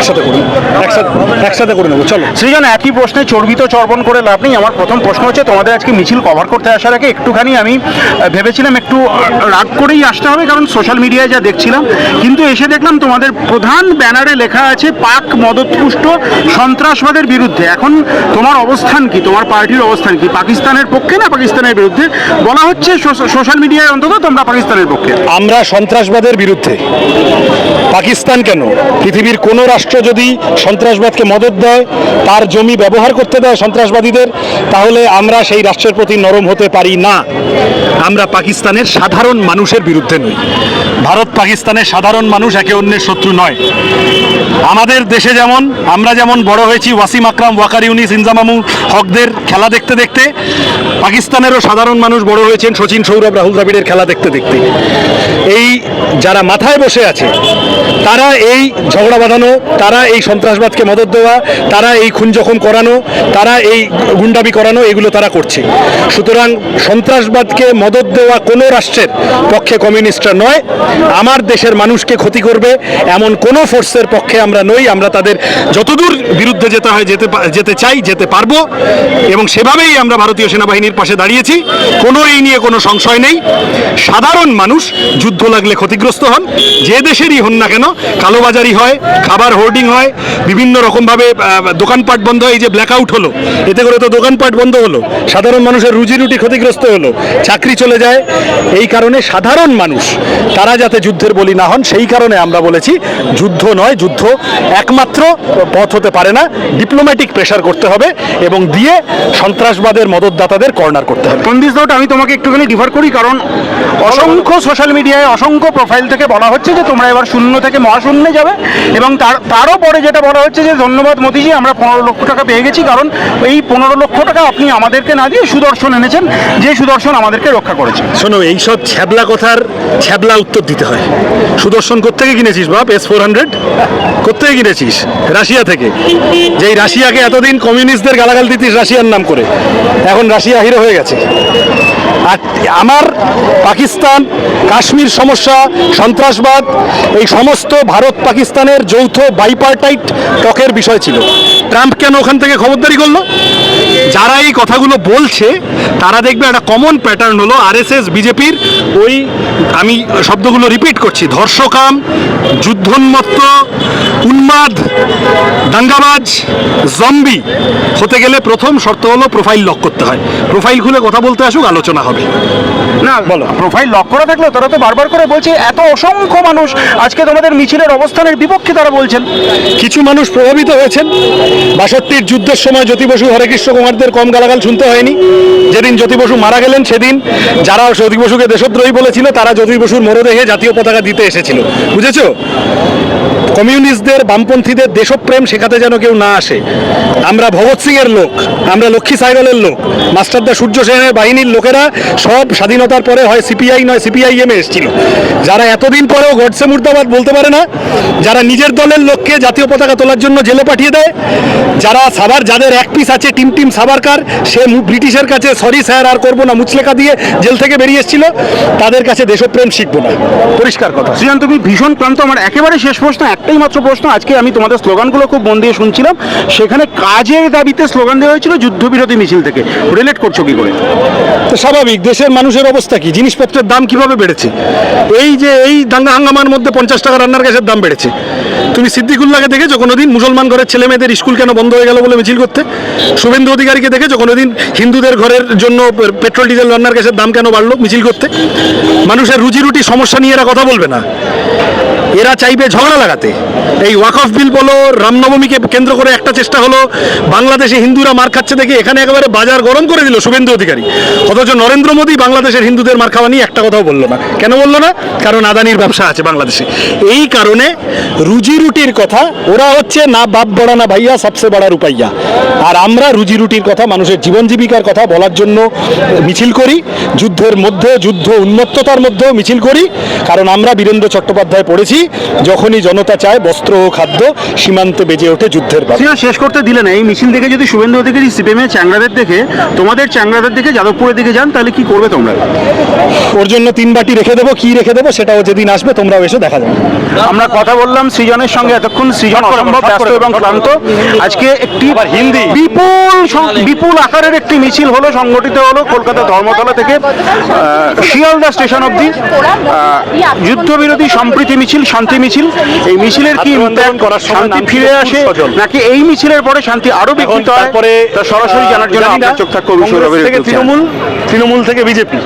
একসাথে করুন। একসাথে একসাথে করে নেব চলো। সৃজন একই প্রশ্নে চর্বিত চর্বণ করে লাভ নেই। আমার প্রথম প্রশ্ন হচ্ছে তোমাদের আজকে মিছিল কভার করতে আসার আগে একটুখানি আমি ভেবেছিলাম একটু রাগ করেই আসতে হবে কারণ সোশ্যাল মিডিয়ায় যা দেখছিলাম। কিন্তু এসে দেখলাম তোমাদের প্রধান ব্যানারে লেখা আছে পাক মদতপুষ্ট সন্ত্রাসবাদের বিরুদ্ধে। এখন তোমার অবস্থান কি? তোমার পার্টির অবস্থান কি? পাকিস্তানের পক্ষে না পাকিস্তানের বিরুদ্ধে? বলা হচ্ছে সোশ্যাল মিডিয়ায় অন্তত তোমরা পাকিস্তানের পক্ষে। আমরা সন্ত্রাসবাদের বিরুদ্ধে। পাকিস্তান কেন? পৃথিবীর কোনো রাষ্ট্র যদি সন্ত্রাসবাদকে মদত দেয়, তার জমি ব্যবহার করতে দেয় সন্ত্রাসবাদীদের, তাহলে আমরা সেই রাষ্ট্রের প্রতি নরম হতে পারি না। আমরা পাকিস্তানের সাধারণ মানুষের বিরুদ্ধে নই। ভারত পাকিস্তানের সাধারণ মানুষ একে অন্যের শত্রু নয়। আমাদের দেশে যেমন, আমরা যেমন বড় হয়েছি ওয়াসিম আকরাম, ওয়াকার ইউনিস ইনজামামু হকদের খেলা দেখতে দেখতে, পাকিস্তানেরও সাধারণ মানুষ বড় হয়েছেন সচিন সৌরভ, রাহুল দ্রাবিড়ের খেলা দেখতে দেখতে। এই যারা মাথায় বসে আছে, তারা এই ঝগড়া বাঁধানো তারা এই সন্ত্রাসবাদকে মদত দেওয়া, তারা এই খুন জখম করানো, তারা এই গুন্ডাবি করানো, এগুলো তারা করছে। সুতরাং সন্ত্রাসবাদকে মদত দেওয়া কোনো রাষ্ট্রের পক্ষে কমিউনিস্টরা নয়, আমার দেশের মানুষকে ক্ষতি করবে, এমন কোনো ফোর্সের পক্ষে আমরা নই, আমরা তাদের যতদূর বিরুদ্ধে যেতে হয়, যেতে যেতে চাই, যেতে পারব, এবং সেভাবেই আমরা ভারতীয় সেনাবাহিনীর পাশে দাঁড়িয়েছি, কোনো এই নিয়ে কোনো সংশয় নেই। সাধারণ মানুষ যুদ্ধ লাগলে ক্ষতিগ্রস্ত হন, যে দেশেরই হন না কেন কালোবাজারি হয়, খাবার হোর্ডিং হয়, বিভিন্ন রকমভাবে দোকানপাট বন্ধ হয়, এই যে ব্ল্যাকআউট হলো, এতে করে তো দোকানপাট বন্ধ হলো, সাধারণ মানুষের রুজি রুটি ক্ষতিগ্রস্ত হলো, চাকরি চলে যায়, এই কারণে সাধারণ মানুষ, তারা যাতে যুদ্ধের বলি না হন, সেই কারণে আমরা বলেছি, যুদ্ধ নয়, যুদ্ধ একমাত্র পথ হতে পারে না ডিপ্লোম্যাটিক প্রেশার করতে হবে, এবং দিয়ে সন্ত্রাসবাদের মদতদাতাদের কর্নার করতে হবে। সন্দীপ দাউট আমি তোমাকে একটুখানি ডিফার করি, কারণ অসংখ্য সোশ্যাল মিডিয়ায় অসংখ্য প্রোফাইল থেকে বলা হচ্ছে যে তোমরা এবার শূন্য থেকে মহাশূন্যে যাবে, এবং তার তারও পরে যেটা বলা হচ্ছে যে ধন্যবাদ মোদিজি, আমরা পনেরো লক্ষ টাকা পেয়ে গেছি, কারণ এই পনেরো লক্ষ টাকা আপনি আমাদেরকে না দিয়ে সুদর্শন এনেছেন, যে সুদর্শন আমাদেরকে রক্ষা করেছে। শোনো, এইসব ছ্যাবলা কথার ছ্যাবলা উত্তর দিতে হয়। সুদর্শন কোথেকে কিনেছিস বাপ? এস ফোর হান্ড্রেড কোথেকে কিনেছিস? রাশিয়া থেকে। যেই রাশিয়াকে এতদিন কমিউনিস্টদের গালাগাল দিতিস রাশিয়ার নাম করে, এখন রাশিয়া হিরো হয়ে গেছে। আর আমার পাকিস্তান, কাশ্মীর সমস্যা, সন্ত্রাসবাদ, এই সমস্ত ভারত পাকিস্তানের যৌথ বাইপার্টাইট টকের বিষয় ছিল। ট্রাম্প কেন ওখান থেকে খবরদারি করল? যারা এই কথাগুলো বলছে তারা দেখবে একটা কমন প্যাটার্ন হলো আরএসএস বিজেপির ওই আমি শব্দগুলো রিপিট করছি ধর্ষকাম যুদ্ধোন্মত্ত উন্মাদ দাঙ্গাবাজ জম্বি হতে গেলে প্রথম শর্ত হলো প্রোফাইল লক করতে হয়। প্রোফাইল খুলে কথা বলতে আসুক আলোচনা হবে। না বলো। প্রোফাইল লক করা থাকল তারা তো বারবার করে বলছে এত অসংখ্য মানুষ আজকে তোমাদের মিছিলের অবস্থানের বিপক্ষে তারা বলছেন। কিছু মানুষ প্রভাবিত হয়েছেন। বাষট্টির যুদ্ধের সময় জ্যোতি বসু হরেকৃষ্ণ কুমারদের কম গালাগাল শুনতে হয়নি। যেদিন জ্যোতি বসু মারা গেলেন, সেদিন যারা জ্যোতি বসুকে দেশদ্রোহী বলেছিল, তারা জ্যোতি বসুর মরদেহে জাতীয় পতাকা দিতে এসেছিল। বুঝেছ? কমিউনিস্টদের বামপন্থীদের দেশপ্রেম শেখাতে যেন কেউ না আসে। আমরা ভগৎ সিং এর লোক, আমরা লক্ষ্মী সাইগলের লোক মাস্টারদা সূর্য সেনের বাহিনীর লোকেরা সব স্বাধীনতার পরে হয় সিপিআই নয় সিপিআইএম এ এসেছিল। যারা এতদিন পরেও গডসে মুর্দাবাদ বলতে পারে না, যারা নিজের দলের লোককে জাতীয় পতাকা তোলার জন্য জেলে পাঠিয়ে দেয়, যারা সাবার যাদের এক পিস আছে টিম টিম সাবারকার সে ব্রিটিশের কাছে সরি স্যার আর করব না, মুচলেখা দিয়ে জেল থেকে বেরিয়ে এসেছিল। তাদের কাছে দেশপ্রেম শিখব না। পরিষ্কার কথা। সৃজন তুমি ভীষণ ক্লান্ত, আমার একেবারে শেষ প্রশ্ন, একটাই মাত্র প্রশ্ন, আজকে আমি তোমাদের স্লোগানগুলো খুব মন দিয়ে শুনছিলাম। সেখানে কাজের দাবিতে স্লোগান দেওয়া হয়েছিল যুদ্ধবিরোধী মিছিল থেকে। রিলেট করছ কি করে? তো স্বাভাবিক, দেশের মানুষের অবস্থা কি? জিনিসপত্রের দাম কীভাবে বেড়েছে? এই যে এই দাঙ্গা হাঙ্গামার মধ্যে পঞ্চাশ টাকা রান্নার গ্যাসের দাম বেড়েছে। তুমি সিদ্দিকুল্লাহকে দেখেছ? কোনোদিন মুসলমান ঘরের ছেলে মেয়েদের স্কুল কেন বন্ধ হয়ে গেল বলে মিছিল করতে? শুভেন্দু অধিকারীকে দেখেছ? কোনোদিন হিন্দুদের ঘরের জন্য পেট্রোল, ডিজেল, রান্নার গ্যাসের দাম কেন বাড়লো মিছিল করতে? মানুষের রুজি রুটি সমস্যা নিয়ে এরা কথা বলবে না। এরা চাইবে ঝগড়া লাগাতে। এই ওয়াকফ বিল বলো রামনবমীকে কেন্দ্র করে একটা চেষ্টা হলো, বাংলাদেশে হিন্দুরা মার খাচ্ছে দেখে এখানে একেবারে বাজার গরম করে দিল শুভেন্দু অধিকারী। অথচ নরেন্দ্র মোদী বাংলাদেশের হিন্দুদের মার খাওয়া নিয়ে একটা কথাও বলল না। কেন বলল না? কারণ আদানির ব্যবসা আছে বাংলাদেশে। এই কারণে রুজি রুটির কথা, ওরা হচ্ছে না বাপ বড়া, না ভাইয়া সবসে বড়া রুপাইয়া। আর আমরা রুজি রুটির কথা, মানুষের জীবন জীবিকার কথা বলার জন্য মিছিল করি, যুদ্ধের মধ্যে, যুদ্ধ উন্মত্ততার মধ্যেও মিছিল করি। কারণ আমরা বীরেন্দ্র চট্টোপাধ্যায় পড়েছি যখনই জনতা চায় বস্ত্র ও খাদ্য সীমান্তে বেজে ওঠে যুদ্ধের শেষ করতে দিলে না। এই মিছিল দেখে যদি শুভেন্দু অধিকারী সিপিএমের চ্যাংরাদের দেখে তোমাদের চ্যাংরাদের দিকে যাদবপুরের দিকে যান তাহলে কি করবে তোমরা? ওর জন্য তিন বাটি রেখে দেবো। কি রেখে দেবো সেটাও যেদিন আসবে তোমরাও এসে দেখা যাবে। আমরা কথা বললাম সৃজনের সঙ্গে এতক্ষণ। সৃজন অসম্ভব ব্যস্ত এবং ক্লান্ত। আজকে একটি হিন্দি। বিপুল সং- বিপুল আকারের একটি মিছিল হলো সংগঠিত হলো কলকাতা ধর্মতলা থেকে আহ, শিয়ালদা স্টেশন অবধি। যুদ্ধবিরোধী সম্প্রীতি মিছিল শান্তি মিছিল। এই মিছিলের কি করার শান্তি ফিরে আসে। নাকি এই মিছিলের পরে শান্তি আরও বিঘ্নিত হয়? তারপরে সরাসরি জানার জন্য জানি চোখ থাকবে তৃণমূল তৃণমূল থেকে বিজেপি।